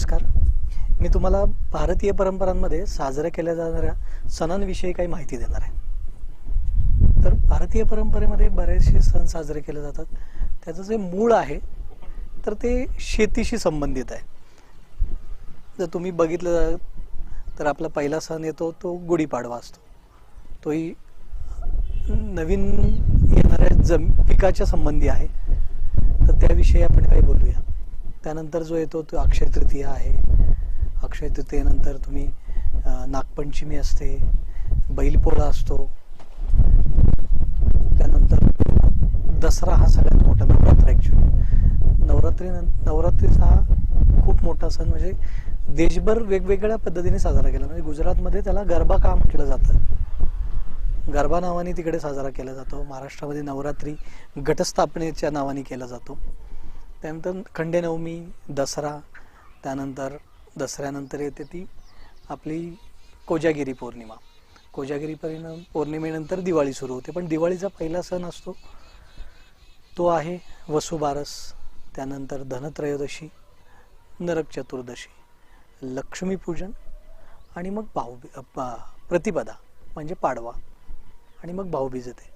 नमस्कार. मी तुम्हाला भारतीय परंपरांमध्ये साजऱ्या केल्या जाणाऱ्या सणांविषयी काही माहिती देणार आहे. तर भारतीय परंपरेमध्ये बरेचसे सण साजरे केले जातात. त्याचं जे मूळ आहे तर ते शेतीशी संबंधित आहे. जर तुम्ही बघितलं तर आपला पहिला सण येतो तो गुढीपाडवा असतो. तोही नवीन येणाऱ्या जम पिकाच्या संबंधी आहे. तर त्याविषयी आपण काही बोलूया. त्यानंतर जो येतो तो अक्षय तृतीया आहे. अक्षय तृतीयेनंतर तुम्ही नागपंचमी असते बैलपोळा असतो. त्यानंतर दसरा हा सगळ्यात मोठा नवरात्र ॲक्च्युली नवरात्री नवरात्रीचा हा खूप मोठा सण म्हणजे देशभर वेगवेगळ्या पद्धतीने साजरा केला. म्हणजे गुजरातमध्ये त्याला गरबा का म्हटलं जातं? गरबा नावाने तिकडे साजरा केला जातो. महाराष्ट्रामध्ये नवरात्री घटस्थापनेच्या नावाने केला जातो. त्यानंतर खंडेनवमी दसरा त्यानंतर दसऱ्यानंतर येते ती आपली कोजागिरी पौर्णिमा. कोजागिरी परिणाम पौर्णिमेनंतर दिवाळी सुरू होते पण दिवाळीचा पहिला सण असतो तो आहे वसुबारस त्यानंतर धनत्रयोदशी नरक चतुर्दशी लक्ष्मीपूजन आणि मग भाऊ प्रतिपदा म्हणजे पाडवा आणि मग भाऊबीज येते.